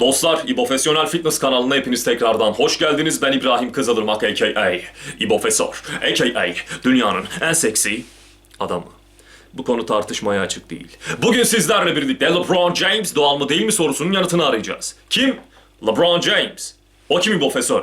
Dostlar, İbofesyonel Fitness kanalına hepiniz tekrardan hoş geldiniz. Ben İbrahim Kızılırmak a.k.a. İbofesör, a.k.a. dünyanın en seksi adamı. Bu konu tartışmaya açık değil. Bugün sizlerle birlikte LeBron James doğal mı değil mi sorusunun yanıtını arayacağız. Kim? LeBron James. O kim İbofesör?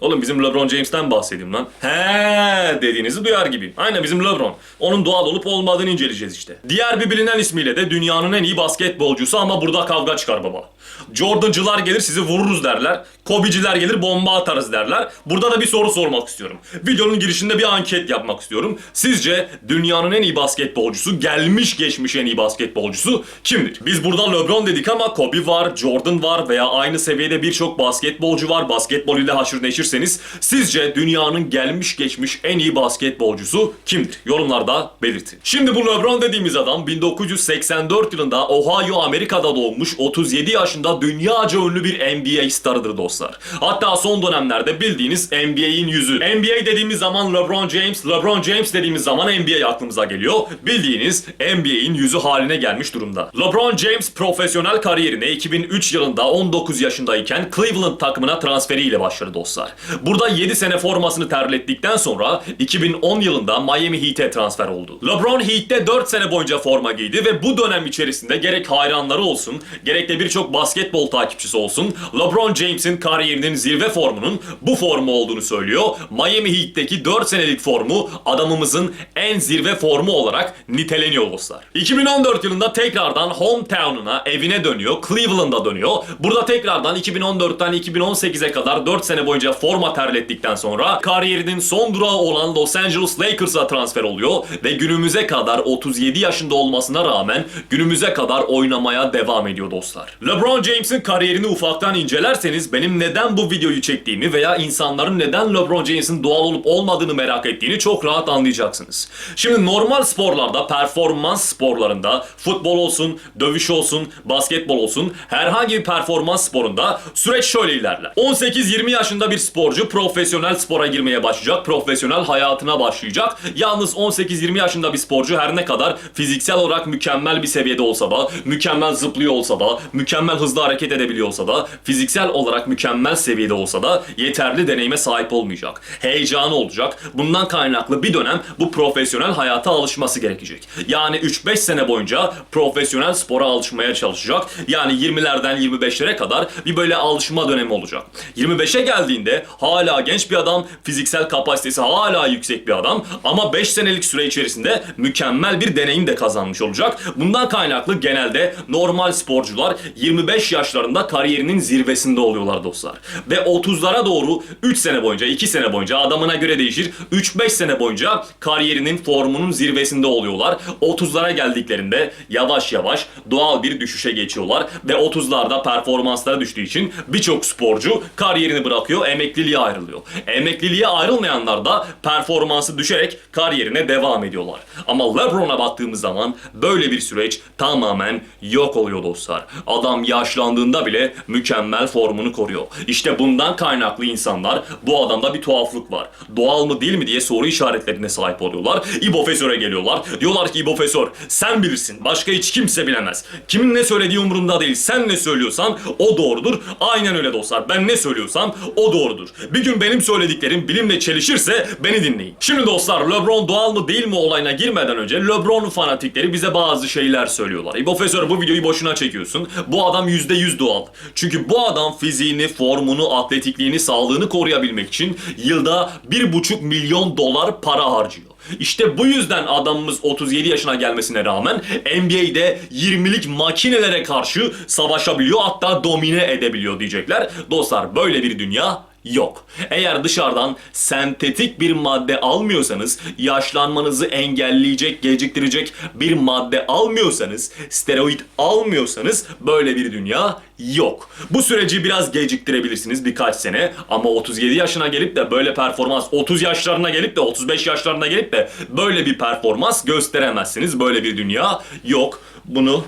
Oğlum bizim LeBron James'ten bahsedeyim lan. He dediğinizi duyar gibi. Aynen bizim LeBron. Onun doğal olup olmadığını inceleyeceğiz işte. Diğer bir bilinen ismiyle de dünyanın en iyi basketbolcusu ama burada kavga çıkar baba. Jordan'cılar gelir sizi vururuz derler. Kobe'ciler gelir bomba atarız derler. Burada da bir soru sormak istiyorum. Videonun girişinde bir anket yapmak istiyorum. Sizce dünyanın en iyi basketbolcusu, gelmiş geçmiş en iyi basketbolcusu kimdir? Biz burada LeBron dedik ama Kobe var, Jordan var veya aynı seviyede birçok basketbolcu var. Basketbol ile haşır neşirseniz sizce dünyanın gelmiş geçmiş en iyi basketbolcusu kimdir? Yorumlarda belirtin. Şimdi bu LeBron dediğimiz adam 1984 yılında Ohio Amerika'da doğmuş 37 yaşında dünyaca ünlü bir NBA starıdır dostlar. Hatta son dönemlerde bildiğiniz NBA'in yüzü. NBA dediğimiz zaman LeBron James, LeBron James dediğimiz zaman NBA aklımıza geliyor. Bildiğiniz NBA'in yüzü haline gelmiş durumda. LeBron James profesyonel kariyerine 2003 yılında 19 yaşındayken Cleveland takımına transferiyle başladı dostlar. Burada 7 sene formasını terlettikten sonra 2010 yılında Miami Heat'e transfer oldu. LeBron Heat'te 4 sene boyunca forma giydi ve bu dönem içerisinde gerek hayranları olsun, gerek de birçok basketbol takipçisi olsun, LeBron James'in kariyerinin zirve formunun bu formu olduğunu söylüyor. Miami Heat'teki 4 senelik formu adamımızın en zirve formu olarak niteleniyor dostlar. 2014 yılında tekrardan hometown'una, evine dönüyor, Cleveland'a dönüyor. Burada tekrardan 2014'ten 2018'e kadar 4 sene boyunca forma terlettikten sonra kariyerinin son durağı olan Los Angeles Lakers'a transfer oluyor ve günümüze kadar 37 yaşında olmasına rağmen günümüze kadar oynamaya devam ediyor dostlar. LeBron James'in kariyerini ufaktan incelerseniz benim neden bu videoyu çektiğimi veya insanların neden LeBron James'in doğal olup olmadığını merak ettiğini çok rahat anlayacaksınız. Şimdi normal sporlarda, performans sporlarında, futbol olsun, dövüş olsun, basketbol olsun, herhangi bir performans sporunda süreç şöyle ilerler. 18-20 yaşında bir sporcu profesyonel spora girmeye başlayacak, profesyonel hayatına başlayacak. Yalnız 18-20 yaşında bir sporcu her ne kadar fiziksel olarak mükemmel bir seviyede olsa da, mükemmel zıplıyor olsa da, mükemmel hızlı hareket edebiliyor olsa da, fiziksel olarak mükemmel seviyede olsa da yeterli deneyime sahip olmayacak. Heyecanı olacak. Bundan kaynaklı bir dönem bu profesyonel hayata alışması gerekecek. Yani 3-5 sene boyunca profesyonel spora alışmaya çalışacak. Yani 20'lerden 25'lere kadar bir böyle alışma dönemi olacak. 25'e geldiğinde hala genç bir adam, fiziksel kapasitesi hala yüksek bir adam ama 5 senelik süre içerisinde mükemmel bir deneyim de kazanmış olacak. Bundan kaynaklı genelde normal sporcular 25 yaşlarında kariyerinin zirvesinde oluyorlar dostlar. Ve 30'lara doğru 3 sene boyunca, 2 sene boyunca adamına göre değişir. 3-5 sene boyunca kariyerinin formunun zirvesinde oluyorlar. 30'lara geldiklerinde yavaş yavaş doğal bir düşüşe geçiyorlar ve 30'larda performansları düştüğü için birçok sporcu kariyerini bırakıyor, emekliliğe ayrılıyor. Emekliliğe ayrılmayanlar da performansı düşerek kariyerine devam ediyorlar. Ama LeBron'a baktığımız zaman böyle bir süreç tamamen yok oluyor dostlar. Adam yaşlandığında bile mükemmel formunu koruyor. İşte bundan kaynaklı insanlar bu adamda bir tuhaflık var. Doğal mı değil mi diye soru işaretlerine sahip oluyorlar. İbofesör'e geliyorlar. Diyorlar ki İbofesör sen bilirsin. Başka hiç kimse bilemez. Kimin ne söylediği umurumda değil. Sen ne söylüyorsan o doğrudur. Aynen öyle dostlar. Ben ne söylüyorsam o doğrudur. Bir gün benim söylediklerim bilimle çelişirse beni dinleyin. Şimdi dostlar LeBron doğal mı değil mi olayına girmeden önce LeBron fanatikleri bize bazı şeyler söylüyorlar. İbofesör bu videoyu boşuna çekiyorsun. Bu adam %100 doğal. Çünkü bu adam fiziğini, formunu, atletikliğini, sağlığını koruyabilmek için yılda 1,5 milyon dolar para harcıyor. İşte bu yüzden adamımız 37 yaşına gelmesine rağmen NBA'de 20'lik makinelere karşı savaşabiliyor hatta domine edebiliyor diyecekler. Dostlar böyle bir dünya yok. Eğer dışarıdan sentetik bir madde almıyorsanız, yaşlanmanızı engelleyecek, geciktirecek bir madde almıyorsanız, steroid almıyorsanız böyle bir dünya yok. Bu süreci biraz geciktirebilirsiniz birkaç sene ama 37 yaşına gelip de böyle performans 30 yaşlarına gelip de 35 yaşlarına gelip de böyle bir performans gösteremezsiniz. Böyle bir dünya yok. Bunu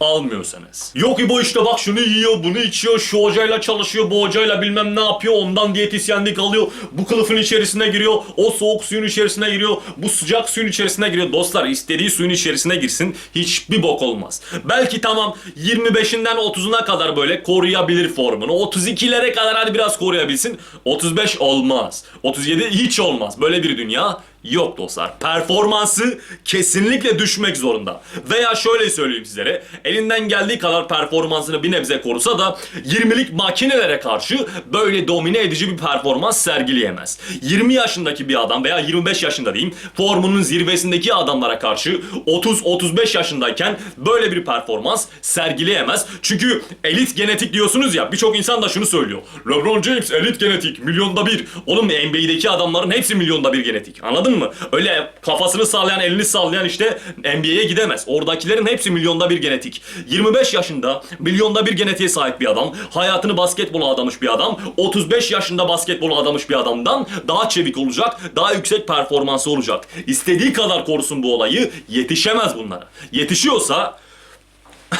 almıyorsanız. Yok İbo işte bak şunu yiyor, bunu içiyor, şu hocayla çalışıyor, bu hocayla bilmem ne yapıyor, ondan diyetisyenlik alıyor, bu kılıfın içerisine giriyor, o soğuk suyun içerisine giriyor, bu sıcak suyun içerisine giriyor. Dostlar istediği suyun içerisine girsin, hiçbir bok olmaz. Belki tamam 25'inden 30'una kadar böyle koruyabilir formunu, 32'lere kadar hadi biraz koruyabilsin, 35 olmaz, 37 hiç olmaz. Böyle bir dünya Yok dostlar. Performansı kesinlikle düşmek zorunda. Veya şöyle söyleyeyim sizlere. Elinden geldiği kadar performansını bir nebze korusa da 20'lik makinelere karşı böyle domine edici bir performans sergileyemez. 20 yaşındaki bir adam veya 25 yaşında diyeyim formunun zirvesindeki adamlara karşı 30-35 yaşındayken böyle bir performans sergileyemez. Çünkü elit genetik diyorsunuz ya birçok insan da şunu söylüyor. LeBron James elit genetik milyonda bir. Oğlum NBA'deki adamların hepsi milyonda bir genetik. Anladın mı? Öyle kafasını sallayan, elini sallayan işte NBA'ye gidemez. Oradakilerin hepsi milyonda bir genetik. 25 yaşında milyonda bir genetiğe sahip bir adam, hayatını basketbola adamış bir adam, 35 yaşında basketbola adamış bir adamdan daha çevik olacak, daha yüksek performansı olacak. İstediği kadar korusun bu olayı, yetişemez bunlara. Yetişiyorsa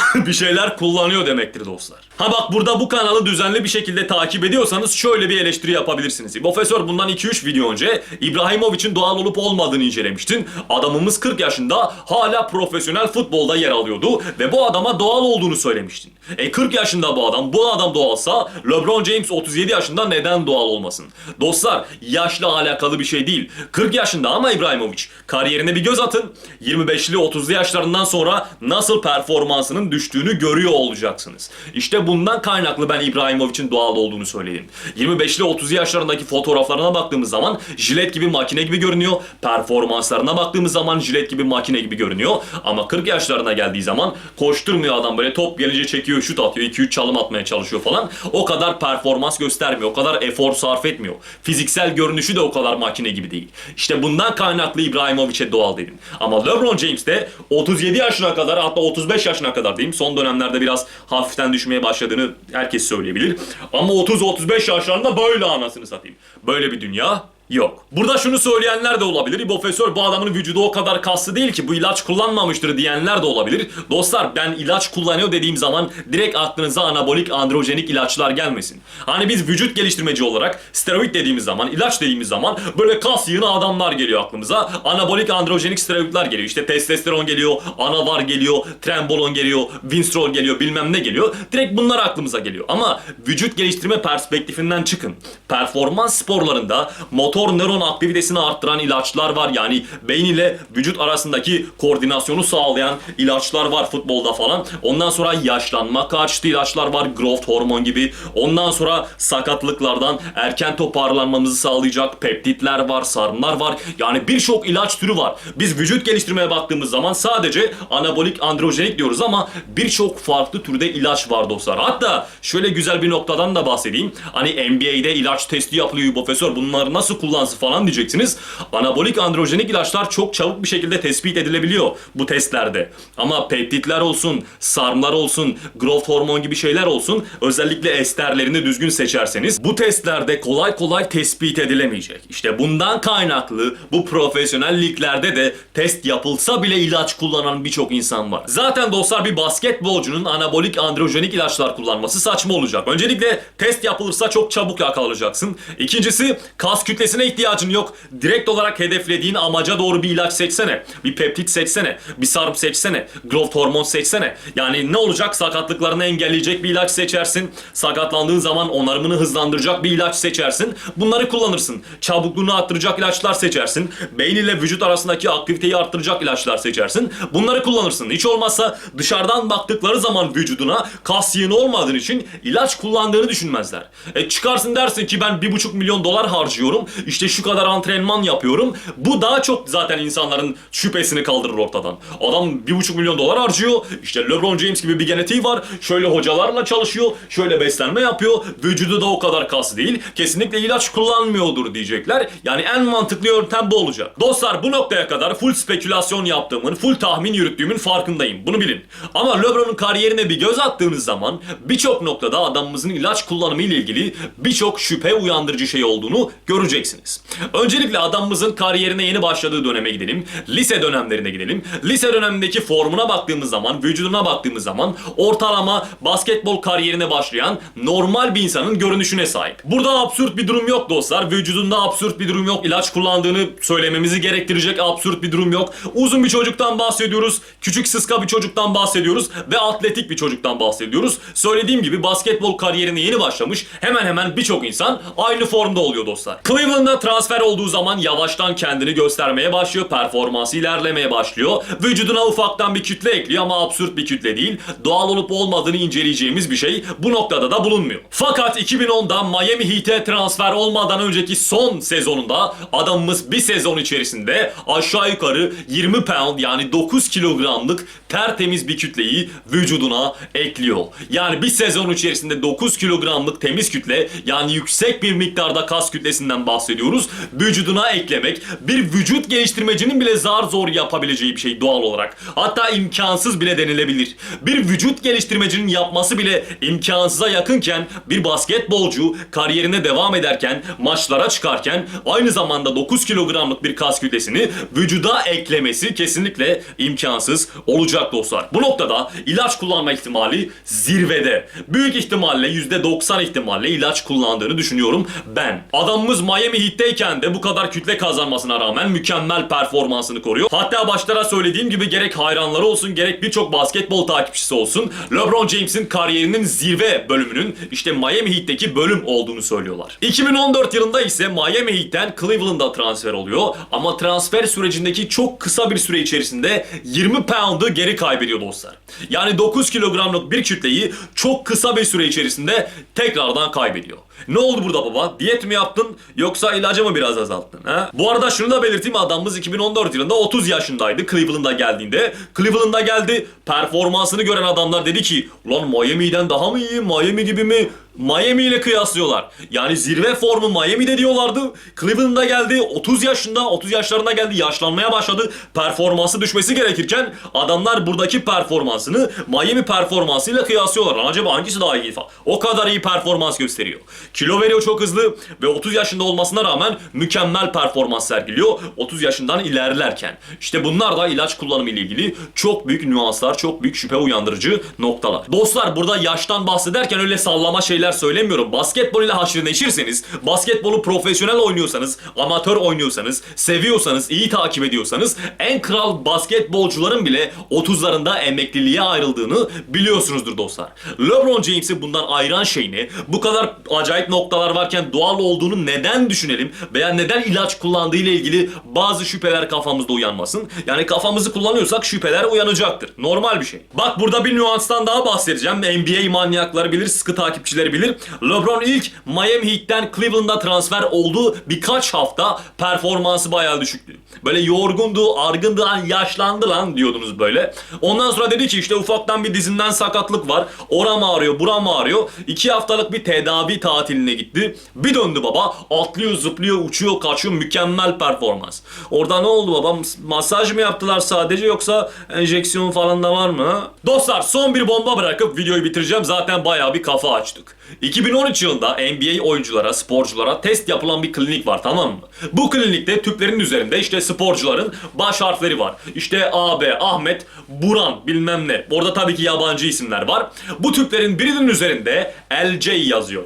bir şeyler kullanıyor demektir dostlar. Ha bak burada bu kanalı düzenli bir şekilde takip ediyorsanız şöyle bir eleştiri yapabilirsiniz. Profesör bundan 2-3 video önce İbrahimovic'in doğal olup olmadığını incelemiştin. Adamımız 40 yaşında hala profesyonel futbolda yer alıyordu ve bu adama doğal olduğunu söylemiştin. E 40 yaşında bu adam, bu adam doğalsa LeBron James 37 yaşında neden doğal olmasın? Dostlar yaşla alakalı bir şey değil. 40 yaşında ama İbrahimovic kariyerine bir göz atın. 25'li 30'lu yaşlarından sonra nasıl performansının düştüğünü görüyor olacaksınız. İşte bundan kaynaklı ben İbrahimovic'in doğal olduğunu söyledim. 25'li 30 yaşlarındaki fotoğraflarına baktığımız zaman jilet gibi makine gibi görünüyor. Performanslarına baktığımız zaman jilet gibi makine gibi görünüyor. Ama 40 yaşlarına geldiği zaman koşturmuyor adam böyle top gelince çekiyor, şut atıyor, 2-3 çalım atmaya çalışıyor falan. O kadar performans göstermiyor, o kadar efor sarf etmiyor. Fiziksel görünüşü de o kadar makine gibi değil. İşte bundan kaynaklı İbrahimovic'e doğal dedim. Ama LeBron James de 37 yaşına kadar hatta 35 yaşına kadar diyeyim. Son dönemlerde biraz hafiften düşmeye başladığını herkes söyleyebilir. Ama 30-35 yaşlarında böyle anasını satayım. Böyle bir dünya Yok. Burada şunu söyleyenler de olabilir. Profesör bu adamın vücudu o kadar kaslı değil ki bu ilaç kullanmamıştır diyenler de olabilir. Dostlar ben ilaç kullanıyor dediğim zaman direkt aklınıza anabolik androjenik ilaçlar gelmesin. Hani biz vücut geliştirmeci olarak steroid dediğimiz zaman, ilaç dediğimiz zaman böyle kas yığını adamlar geliyor aklımıza. Anabolik androjenik steroidler geliyor. İşte testosteron geliyor, anavar geliyor, trembolon geliyor, winstrol geliyor, bilmem ne geliyor. Direkt bunlar aklımıza geliyor. Ama vücut geliştirme perspektifinden çıkın. Performans sporlarında motor nöron aktivitesini arttıran ilaçlar var. Yani beyin ile vücut arasındaki koordinasyonu sağlayan ilaçlar var futbolda falan. Ondan sonra yaşlanma karşıtı ilaçlar var. Growth hormon gibi. Ondan sonra sakatlıklardan erken toparlanmamızı sağlayacak peptitler var, sarımlar var. Yani birçok ilaç türü var. Biz vücut geliştirmeye baktığımız zaman sadece anabolik androjenik diyoruz ama birçok farklı türde ilaç var dostlar. Hatta şöyle güzel bir noktadan da bahsedeyim. Hani NBA'de ilaç testi yapılıyor profesör. Bunları nasıl kullansın falan diyeceksiniz. Anabolik androjenik ilaçlar çok çabuk bir şekilde tespit edilebiliyor bu testlerde. Ama peptitler olsun, sarmlar olsun, growth hormon gibi şeyler olsun özellikle esterlerini düzgün seçerseniz bu testlerde kolay kolay tespit edilemeyecek. İşte bundan kaynaklı bu profesyonel liglerde de test yapılsa bile ilaç kullanan birçok insan var. Zaten dostlar bir basketbolcunun anabolik androjenik ilaçlar kullanması saçma olacak. Öncelikle test yapılırsa çok çabuk yakalanacaksın. İkincisi kas kütlesine ihtiyacın yok. Direkt olarak hedeflediğin amaca doğru bir ilaç seçsene. Bir peptit seçsene. Bir sarım seçsene. Growth hormon seçsene. Yani ne olacak? Sakatlıklarını engelleyecek bir ilaç seçersin. Sakatlandığın zaman onarımını hızlandıracak bir ilaç seçersin. Bunları kullanırsın. Çabukluğunu arttıracak ilaçlar seçersin. Beyin ile vücut arasındaki aktiviteyi arttıracak ilaçlar seçersin. Bunları kullanırsın. Hiç olmazsa dışarıdan baktıkları zaman vücuduna kas yığını olmadığın için ilaç kullandığını düşünmezler. E çıkarsın dersin ki ben bir buçuk milyon dolar harcıyorum. İşte şu kadar antrenman yapıyorum. Bu daha çok zaten insanların şüphesini kaldırır ortadan. Adam bir buçuk milyon dolar harcıyor. İşte LeBron James gibi bir genetiği var. Şöyle hocalarla çalışıyor. Şöyle beslenme yapıyor. Vücudu da o kadar kas değil. Kesinlikle ilaç kullanmıyordur diyecekler. Yani en mantıklı yöntem bu olacak. Dostlar bu noktaya kadar full spekülasyon yaptığımın, full tahmin yürüttüğümün farkındayım. Bunu bilin. Ama LeBron'un kariyerine bir göz attığınız zaman birçok noktada adamımızın ilaç kullanımı ile ilgili birçok şüphe uyandırıcı şey olduğunu göreceksiniz. Bilmelisiniz. Öncelikle adamımızın kariyerine yeni başladığı döneme gidelim. Lise dönemlerine gidelim. Lise dönemindeki formuna baktığımız zaman, vücuduna baktığımız zaman ortalama basketbol kariyerine başlayan normal bir insanın görünüşüne sahip. Burada absürt bir durum yok dostlar. Vücudunda absürt bir durum yok. İlaç kullandığını söylememizi gerektirecek absürt bir durum yok. Uzun bir çocuktan bahsediyoruz. Küçük sıska bir çocuktan bahsediyoruz. Ve atletik bir çocuktan bahsediyoruz. Söylediğim gibi basketbol kariyerine yeni başlamış. Hemen hemen birçok insan aynı formda oluyor dostlar. Cleveland'a transfer olduğu zaman yavaştan kendini göstermeye başlıyor. Performansı ilerlemeye başlıyor. Vücuduna ufaktan bir kütle ekliyor ama absürt bir kütle değil. Doğal olup olmadığını inceleyeceğimiz bir şey bu noktada da bulunmuyor. Fakat 2010'da Miami Heat'e transfer olmadan önceki son sezonunda adamımız bir sezon içerisinde aşağı yukarı 20 pound yani 9 kilogramlık tertemiz bir kütleyi vücuduna ekliyor. Yani bir sezon içerisinde 9 kilogramlık temiz kütle yani yüksek bir miktarda kas kütlesinden bahsediyoruz. Vücuduna eklemek bir vücut geliştirmecinin bile zar zor yapabileceği bir şey doğal olarak. Hatta imkansız bile denilebilir. Bir vücut geliştirmecinin yapması bile imkansıza yakınken bir basketbolcu kariyerine devam ederken maçlara çıkarken aynı zamanda 9 kilogramlık bir kas kütlesini vücuda eklemesi kesinlikle imkansız olacak dostlar. Bu noktada ilaç kullanma ihtimali zirvede. Büyük ihtimalle %90 ihtimalle ilaç kullandığını düşünüyorum ben. Adamımız Miami Heat'teyken de bu kadar kütle kazanmasına rağmen mükemmel performansını koruyor. Hatta başlara söylediğim gibi gerek hayranları olsun gerek birçok basketbol takipçisi olsun LeBron James'in kariyerinin zirve bölümünün işte Miami Heat'teki bölüm olduğunu söylüyorlar. 2014 yılında ise Miami Heat'ten Cleveland'a transfer oluyor ama transfer sürecindeki çok kısa bir süre içerisinde 20 pound'ı geri kaybediyor dostlar. Yani 9 kilogramlık bir kütleyi çok kısa bir süre içerisinde tekrardan kaybediyor. Ne oldu burada baba? Diyet mi yaptın yoksa ilacı mı biraz azalttın? Ha? Bu arada şunu da belirteyim adamımız 2014 yılında 30 yaşındaydı Cleveland'a geldiğinde. Cleveland'a geldi performansını gören adamlar dedi ki ulan Miami'den daha mı iyi Miami gibi mi? Miami ile kıyaslıyorlar. Yani zirve formu Miami'de diyorlardı. Cleveland'a geldi 30 yaşında 30 yaşlarına geldi yaşlanmaya başladı. Performansı düşmesi gerekirken adamlar buradaki performansını Miami performansıyla kıyaslıyorlar. Acaba hangisi daha iyi falan. O kadar iyi performans gösteriyor. Kilo veriyor çok hızlı ve 30 yaşında olmasına rağmen mükemmel performans sergiliyor 30 yaşından ilerlerken. İşte bunlar da ilaç kullanımı ile ilgili çok büyük nüanslar, çok büyük şüphe uyandırıcı noktalar. Dostlar burada yaştan bahsederken öyle sallama şeyler söylemiyorum. Basketbol ile haşır neşirseniz, basketbolu profesyonel oynuyorsanız, amatör oynuyorsanız, seviyorsanız, iyi takip ediyorsanız en kral basketbolcuların bile 30'larında emekliliğe ayrıldığını biliyorsunuzdur dostlar. LeBron James'i bundan ayıran şey ne? Bu kadar acayip noktalar varken doğal olduğunu neden düşünelim veya neden ilaç kullandığı ile ilgili bazı şüpheler kafamızda uyanmasın. Yani kafamızı kullanıyorsak şüpheler uyanacaktır. Normal bir şey. Bak burada bir nüanstan daha bahsedeceğim. NBA manyakları bilir, sıkı takipçileri bilir. LeBron ilk Miami Heat'ten Cleveland'a transfer olduğu birkaç hafta performansı bayağı düşüktü. Böyle yorgundu, argındı, lan yaşlandı lan diyordunuz böyle. Ondan sonra dedi ki işte ufaktan bir dizinden sakatlık var. Oram ağrıyor, buram ağrıyor. İki haftalık bir tedavi tatiline gitti. Bir döndü baba. Atlıyor, zıplıyor, uçuyor, kaçıyor. Mükemmel performans. Orada ne oldu baba? Masaj mı yaptılar sadece yoksa enjeksiyon falan da var mı? Dostlar son bir bomba bırakıp videoyu bitireceğim. Zaten bayağı bir kafa açtık. 2013 yılında NBA oyunculara, sporculara test yapılan bir klinik var tamam mı? Bu klinikte tüplerin üzerinde işte sporcuların baş harfleri var. İşte AB, Ahmet, Buran bilmem ne. Orada tabii ki yabancı isimler var. Bu tüplerin birinin üzerinde LJ yazıyor.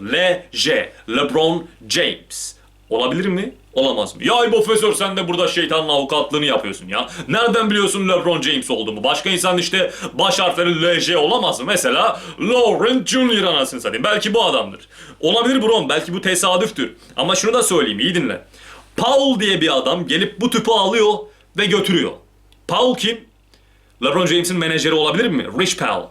LJ, LeBron James. Olabilir mi? Olamaz mı? Ya profesör sen de burada şeytanın avukatlığını yapıyorsun ya. Nereden biliyorsun LeBron James olduğumu? Başka insan işte baş harfleri LJ olamaz mı? Mesela Lauren Jr. anasını satayım. Belki bu adamdır. Olabilir Bron. Belki bu tesadüftür. Ama şunu da söyleyeyim. iyi dinle. Paul diye bir adam gelip bu tüpü alıyor ve götürüyor. Paul kim? LeBron James'in menajeri olabilir mi? Rich Paul.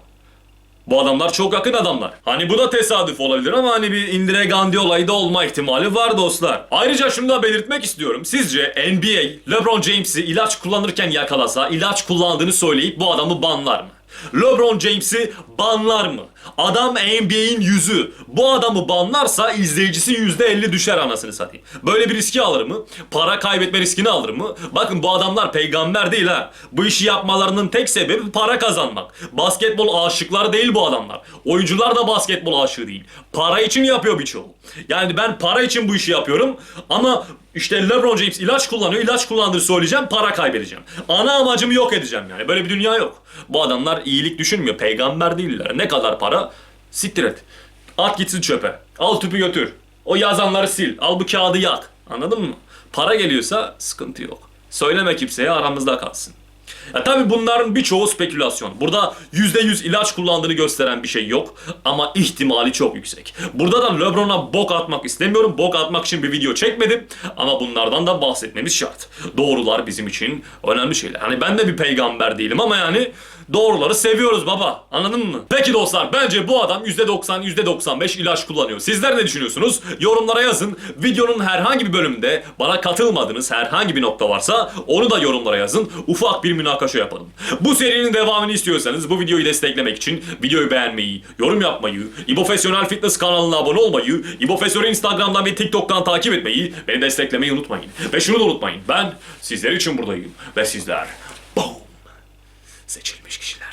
Bu adamlar çok yakın adamlar. Hani bu da tesadüf olabilir ama hani bir Indira Gandhi olayı da olma ihtimali var dostlar. Ayrıca şunu da belirtmek istiyorum. Sizce NBA LeBron James'i ilaç kullanırken yakalasa ilaç kullandığını söyleyip bu adamı banlar mı? LeBron James'i banlar mı? Adam NBA'in yüzü. Bu adamı banlarsa izleyicisi %50 düşer anasını satayım. Böyle bir riski alır mı? Para kaybetme riskini alır mı? Bakın bu adamlar peygamber değil ha. Bu işi yapmalarının tek sebebi para kazanmak. Basketbol aşıkları değil bu adamlar. Oyuncular da basketbol aşığı değil. Para için yapıyor birçoğu. Yani ben para için bu işi yapıyorum ama işte LeBron James ilaç kullanıyor. ilaç kullandığını söyleyeceğim. Para kaybedeceğim. Ana amacımı yok edeceğim yani. Böyle bir dünya yok. Bu adamlar iyilik düşünmüyor. Peygamber değiller. Ne kadar para? Siktir et. At gitsin çöpe. Al tüpü götür. O yazanları sil. Al bu kağıdı yak. Anladın mı? Para geliyorsa sıkıntı yok. Söyleme kimseye aramızda kalsın. Ya tabii bunların birçoğu spekülasyon. Burada %100 ilaç kullandığını gösteren bir şey yok ama ihtimali çok yüksek. Burada da LeBron'a bok atmak istemiyorum. Bok atmak için bir video çekmedim ama bunlardan da bahsetmemiz şart. Doğrular bizim için önemli şeyler. Hani ben de bir peygamber değilim ama yani doğruları seviyoruz baba. Anladın mı? Peki dostlar bence bu adam %90 %95 ilaç kullanıyor. Sizler ne düşünüyorsunuz? Yorumlara yazın. Videonun herhangi bir bölümünde bana katılmadığınız herhangi bir nokta varsa onu da yorumlara yazın. Ufak bir münakaşa yapalım. Bu serinin devamını istiyorsanız bu videoyu desteklemek için videoyu beğenmeyi, yorum yapmayı, İbofesyonel Fitness kanalına abone olmayı, İbofesör'ü Instagram'dan ve TikTok'tan takip etmeyi, beni desteklemeyi unutmayın. Ve şunu da unutmayın. Ben sizler için buradayım. Ve sizler... Boom! seçilmiş kişiler.